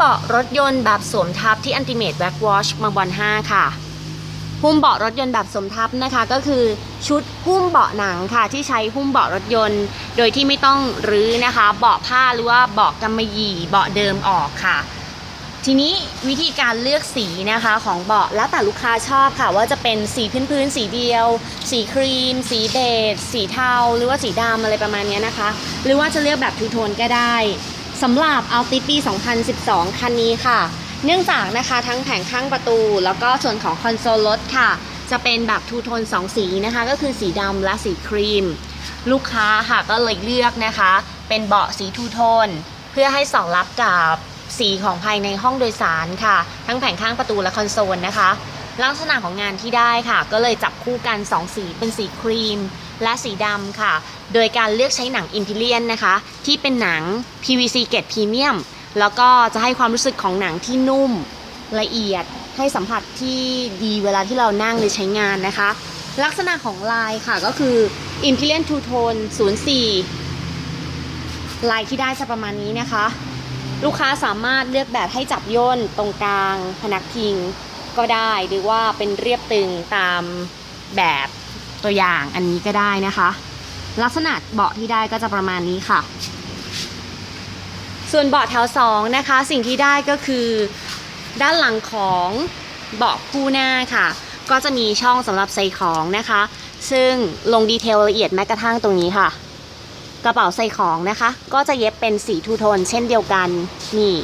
เบาะรถยนต์แบบสวมทับที่ Ultimate Back Wash มาบอน5ค่ะ หุ้มเบาะรถยนต์แบบสวมทับนะคะก็คือชุดหุ้มเบาะหนังค่ะที่ใช้หุ้มเบาะรถยนต์ โดยที่ไม่ต้องรื้อนะคะ เบาะผ้าหรือว่าเบาะกำมะหยี่เบาะเดิมออกค่ะ ทีนี้วิธีการเลือกสีนะคะของเบาะแล้วแต่ลูกค้าชอบค่ะว่าจะเป็นสีพื้นๆสีเดียว สีครีม สีเบจสีเทา หรือว่าสีดำอะไรประมาณนี้นะคะ หรือว่าจะเลือกแบบทูโทนก็ได้ สำหรับ a l t i ปี 2012 คันนี้ค่ะ เนื่องจากนะคะทั้งแผงข้างประตู แล้วก็ส่วนของคอนโซลรถค่ะ จะเป็นแบบทูโทน2 สีนะคะ ก็คือสีดำและสีครีม ลูกค้าค่ะก็เลยเลือกนะคะ เป็นเบาะสีทูโทน เพื่อให้สอดรับกับสีของภายในห้องโดยสารค่ะ ทั้งแผงข้างประตูและคอนโซลนะคะ ลักษณะของงานที่ได้ค่ะ ก็เลยจับคู่กัน 2 สีเป็นสีครีม และสีดำค่ะ โดยการเลือกใช้หนังอินพิเลียนนะคะ ที่เป็นหนัง PVC เกรดพรีเมียม แล้วก็จะให้ความรู้สึกของหนังที่นุ่มละเอียด ให้สัมผัสที่ดีเวลาที่เรานั่งหรือใช้งานนะคะ ลักษณะของลายค่ะก็คือ Imperial Two Tone 04 ลายที่ได้จะประมาณนี้นะคะ ลูกค้าสามารถเลือกแบบให้จับย่นตรงกลาง พนักพิงก็ได้หรือว่าเป็นเรียบตึงตามแบบ ตัวอย่างอันนี้ก็ได้นะคะ ลักษณะเบาะที่ได้ก็จะประมาณนี้ค่ะ ส่วนเบาะแถวสองนะคะ สิ่งที่ได้ก็คือด้านหลังของเบาะคู่หน้าค่ะ ก็จะมีช่องสำหรับใส่ของนะคะ ซึ่งลงดีเทลละเอียดแม้กระทั่งตรงนี้ค่ะ กระเป๋าใส่ของนะคะ ก็จะเย็บเป็นสีทูโทนเช่นเดียวกันนี่